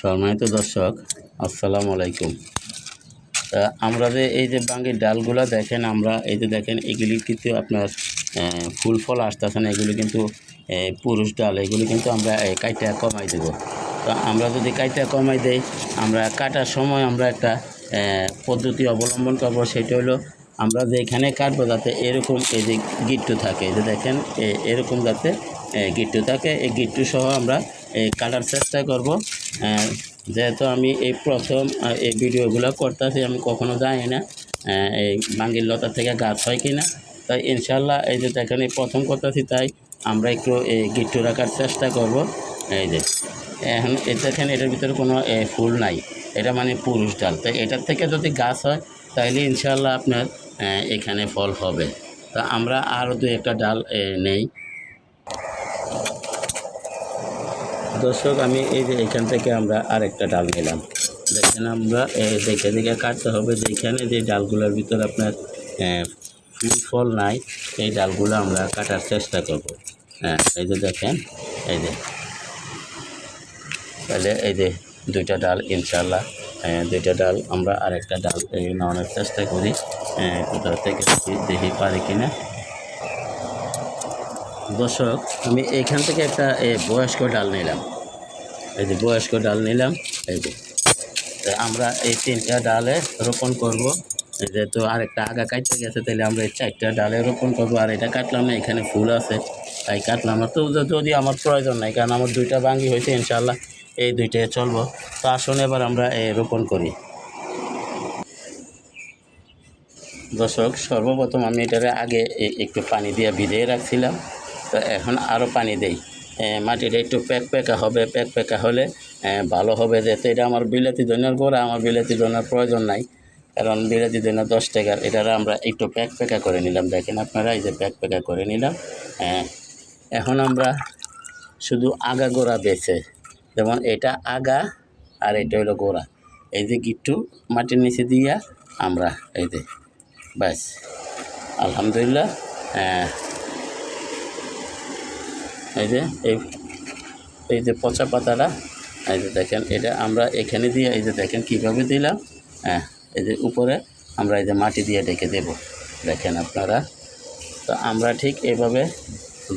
সম্মানিত দর্শক, আসসালামু আলাইকুম। তা আমরা যে এই যে বাঙ্গির ডালগুলা দেখেন, আমরা এই যে দেখেন, এগুলি কিন্তু আপনার ফুল ফল আসতেছে না, এগুলি কিন্তু পুরুষ ডাল, এগুলি কিন্তু আমরা কাইটা কমাই দেব। তো আমরা যদি কাইটা কমাই দেই, আমরা কাটার সময় আমরা একটা পদ্ধতি অবলম্বন করব, সেটা হলো আমরা যে এখানে কাটবো যাতে এরকম এই যে গিট্টু থাকে, এই যে দেখেন এরকম যাতে গিট্টু থাকে, এই গিট্টু সহ আমরা কাটার চেষ্টা করব। যেহেতু আমি এই প্রথম এই ভিডিওগুলো করতেছি, আমি কখনো জানি না এই বাঙ্গির লতা থেকে গাছ হয় কি না। তাই ইনশাল্লাহ এই যে এই প্রথম করতেছি, তাই আমরা একটু এই গিট্টু রাখার চেষ্টা করব। এই যে, এখন এই দেখেন, এটার ভিতরে কোনো ফুল নাই। এটা মানে পুরুষ ডাল। তাই এটার থেকে যদি গাছ হয়, তাহলে ইনশাল্লাহ আপনার এখানে ফল হবে। তা আমরা আরও দু একটা ডাল নেই। দর্শক, আমি এই যে এখান থেকে আমরা আরেকটা ডাল নিলাম। দেখেন আমরা দেখে দেখে কাটতে হবে। যেখানে যে ডালগুলোর ভিতর আপনার ফুল ফল নাই, এই ডালগুলো আমরা কাটার চেষ্টা করব। হ্যাঁ এই যে দেখেন, এই যে। তাহলে এই যে দুইটা ডাল ইনশাল্লাহ দুইটা ডাল আমরা আরেকটা ডাল নেওয়ানোর চেষ্টা করি। কোথাও থেকে দেখি পারি কিনা। দর্শক, আমি এখান থেকে একটা বয়স্ক ডাল নিলাম। এই যে বয়স্ক ডাল নিলাম, এই যে। আমরা এই তিনটা ডালে রোপণ করব। যেহেতু আরেকটা আগা কাটতে গেছে, তাহলে আমরা এই চারটা ডালে রোপণ করব। আর এটা কাটলাম না, এখানে ফুল আছে, তাই কাটলাম না। তো যদি- আমার প্রয়োজন নাই, কারণ আমার দুইটা বাঙ্গি হয়েছে ইনশাল্লাহ এই দুইটায় চলবো। তো আসুন এবার আমরা এই রোপণ করি। দর্শক, সর্বপ্রথম আমি এটারে আগে একটু পানি দিয়ে ভিজিয়ে রাখছিলাম। তো এখন আরও পানি দেই। মাটিটা একটু প্যাক প্যাকা হবে, প্যাক প্যাকা হলে ভালো হবে যেহেতু এটা আমার বিলাতি ধনিয়ার গোড়া, আমার বিলাতি ধনিয়ার প্রয়োজন নাই। কারণ বিলাতি ধনিয়া দশ টাকার, এটারে আমরা একটু প্যাক প্যাকা করে নিলাম। দেখেন আপনারা এই যে প্যাক প্যাকা করে নিলাম। এখন আমরা শুধু আগা গোড়া বেছে, যেমন এটা আগা আর এটা হলো গোড়া। এই যে গিট্টু মাটির নিচে দিয়া আমরা, এই যে, ব্যাস। আলহামদুলিল্লাহ এই যে, এই এই যে পচা পাতাটা, এই যে দেখেন, এটা আমরা এখানে দিয়ে এই যে দেখেন কীভাবে দিলাম হ্যাঁ এই যে উপরে আমরা এই যে মাটি দিয়ে ডেকে দেব, দেখেন আপনারা। তো আমরা ঠিক এভাবে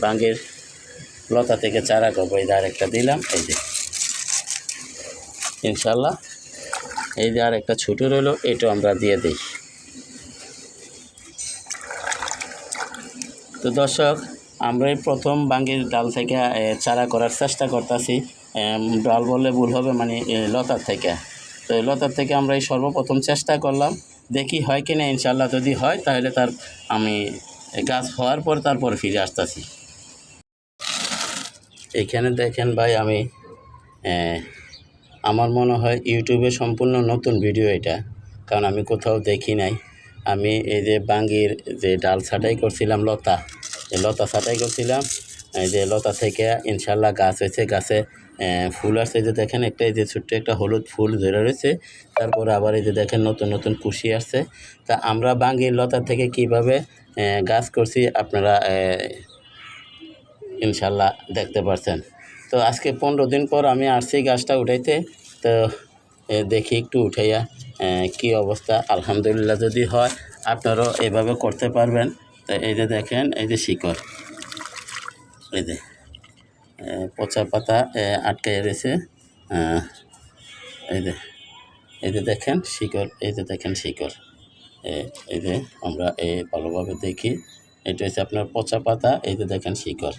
বাঙ্গের লতা থেকে চারা করব এই যে আরেকটা দিলাম, এই যে। ইনশাল্লাহ, এই যে আরেকটা ছোটো রইল, এটাও আমরা দিয়ে দিই। তো দর্শক আমরা এই প্রথম বাঙ্গির ডাল থেকে চারা করার চেষ্টা করতেছি। ডাল বললে ভুল হবে মানে লতার থেকে। তো এই লতার থেকে আমরা এই সর্বপ্রথম চেষ্টা করলাম। দেখি হয় কি না ইনশাল্লাহ যদি হয়, তাহলে তার আমি গাছ হওয়ার পর তারপর ফিরে আসতেছি। এখানে দেখেন ভাই, আমি আমার মনে হয় ইউটিউবে সম্পূর্ণ নতুন ভিডিও এটা, কারণ আমি কোথাও দেখি নাই। আমি এই যে বাঙ্গির যে ডাল ছাটাই করছিলাম লতা লতা ছাটাই করছিলাম। এই যে লতা থেকে ইনশাল্লাহ গাছ হয়েছে, গাছে ফুল আসছে। যে দেখেন একটা, এই যে ছোট্ট একটা হলুদ ফুল ধরে রয়েছে। তারপরে আবার এই যে দেখেন নতুন নতুন কুশি আসছে। তা আমরা বাঙ্গির লতা থেকে কীভাবে গাছ করছি আপনারা ইনশাল্লাহ দেখতে পারছেন। তো আজকে পনেরো দিন পর আমি আসছি গাছটা উঠাইতে। তো দেখি একটু উঠাইয়া কি অবস্থা। আলহামদুলিল্লাহ যদি হয়, আপনারাও এভাবে করতে পারবেন। তো এই যে দেখেন, এই যে শিকড়। এই যে পচা পাতা আটকাই রয়েছে। এই যে এই যে দেখেন শিকড়, এই যে দেখেন শিকড়। এই যে আমরা এ ভালোভাবে দেখি, এটা হচ্ছে আপনার পচা পাতা, এই যে দেখেন শিকড়।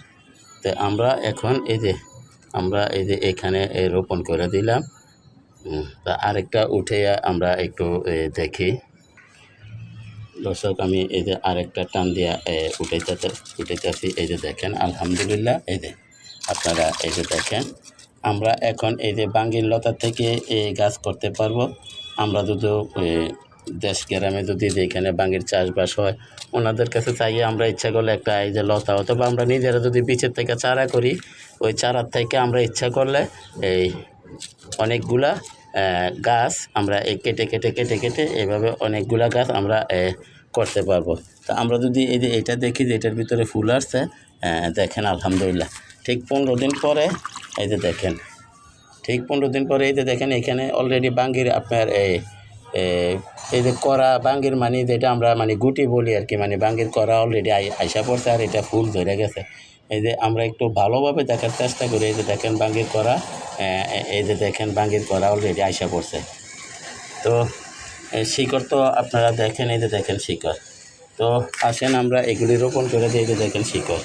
তো আমরা এখন এই যে, আমরা এই যে এখানে রোপণ করে দিলাম। তা আরেকটা উঠে আমরা একটু দেখি। দর্শক, আমি এই যে আরেকটা টান দিয়া উঠাইতে উঠাইতেছি এই যে দেখেন, আলহামদুলিল্লাহ, এই যে আপনারা এই যে দেখেন, আমরা এখন এই যে বাঙ্গির লতা থেকে এই গাছ করতে পারব। আমরা যদি দেশ গ্রামে যদি যেখানে বাঙ্গির চাষবাস হয়, ওনাদের কাছে চাইয়ে আমরা ইচ্ছা করলে একটা এই যে লতা অথবা আমরা নিজেরা যদি বীজের থেকে চারা করি, ওই চারার থেকে আমরা ইচ্ছা করলে এই অনেকগুলা গাছ আমরা এই কেটে কেটে কেটে কেটে এভাবে অনেকগুলা গাছ আমরা করতে পারব। তো আমরা যদি এই যে এটা দেখি যে এটার ভিতরে ফুল আসছে দেখেন আলহামদুলিল্লাহ। ঠিক পনেরো দিন পরে এই যে দেখেন, ঠিক পনেরো দিন পরে এই যে দেখেন এখানে অলরেডি বাঙ্গির আপনার এই এই যে করা বাঙ্গির মানে যেটা আমরা মানে গুটি বলি আর কি মানে বাঙ্গির করা অলরেডি আইসা পড়ছে আর এটা ফুল ধরে গেছে। এই যে আমরা একটু ভালোভাবে দেখার চেষ্টা করি, এই যে দেখেন বাঙ্গির করা এই যে দেখেন বাঙ্গির করা অলরেডি আইসা পড়ছে। তো শিকড় তো আপনারা দেখেন, এই যে দেখেন শিকড়। তো আসেন আমরা এগুলি রোপণ করে দিই যে দেখেন শিকড়।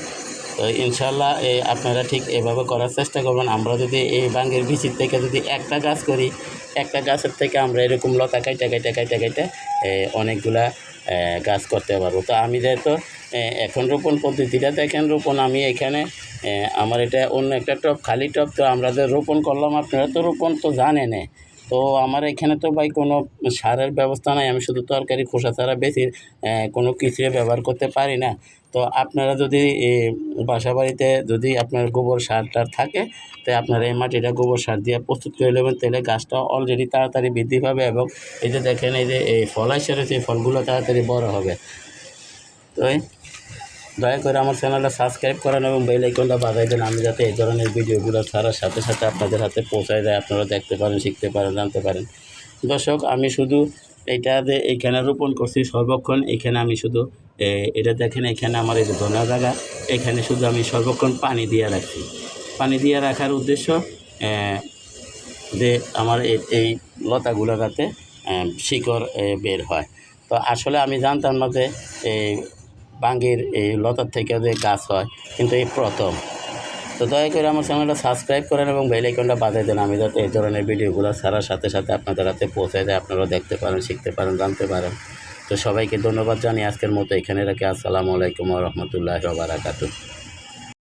তো ইনশাল্লাহ এই আপনারা ঠিক এভাবে করার চেষ্টা করবেন। আমরা যদি এই বাঙ্গের বিচির থেকে যদি একটা গাছ করি, একটা গাছের থেকে আমরা এরকম লতা কাইটা কাইটা কাইটা কাইটা অনেকগুলা গাছ করতে পারব। তো আমি যেহেতু এখন রোপণ পদ্ধতিটা দেখেন, রোপণ আমি এখানে আমার এটা অন্য একটা টপ, খালি টপ, তো আমরা যে রোপণ করলাম, আপনারা তো রোপণ তো জানেন তো আমার এখানে তো ভাই কোনো সারের ব্যবস্থা নাই। আমি শুধু তরকারি, খোসা ছাড়া বেশি কোনো কিছুই ব্যবহার করতে পারি না। তো আপনারা যদি বাসা বাড়িতে যদি আপনার গোবর সার টার থাকে, তো আপনারা এই মাটিটা গোবর সার দিয়ে প্রস্তুত করে নেবেন। তাহলে গাছটা অলরেডি তাড়াতাড়ি বৃদ্ধি পাবে এবং এই যে দেখেন, এই যে, এই ফল আসছে সেই ফলগুলো তাড়াতাড়ি বড় হবে। তো এই দয়া করে আমার চ্যানেলটা সাবস্ক্রাইব করেন এবং বেল আইকনটা বাজাই দেন। আমি যাতে এই ধরনের ভিডিওগুলো ছাড়ার সাথে সাথে আপনাদের হাতে পৌঁছায় দেয়। আপনারা দেখতে পারেন, শিখতে পারেন, জানতে পারেন। দর্শক, আমি শুধু এটা যে এইখানে রোপণ করছি সর্বক্ষণ, এখানে আমি শুধু এটা দেখেন এখানে আমার এই যে ধনা জায়গা, এখানে শুধু আমি সর্বক্ষণ পানি দিয়ে রাখছি। পানি দিয়ে রাখার উদ্দেশ্য যে আমার এই- এই লতাগুলো যাতে শিকড় বের হয়। তো আসলে আমি জানতাম না যে এই বাঙ্গির এই লতার থেকে যে গাছ হয়, কিন্তু এই প্রথম। তো দয়া করে আমার চ্যানেলটা সাবস্ক্রাইব করেন এবং বেল আইকনটা বাজাই দেন। আমি যাতে এই ধরনের ভিডিওগুলো ছাড়ার সাথে সাথে আপনাদের হাতে পৌঁছে যায় আপনারা দেখতে পারেন, শিখতে পারেন, জানতে পারেন। তো সবাইকে ধন্যবাদ জানিয়ে আজকের মতো এখানে রাখি। আসসালামু আলাইকুম রহমতুল্লাহ বারাকাতু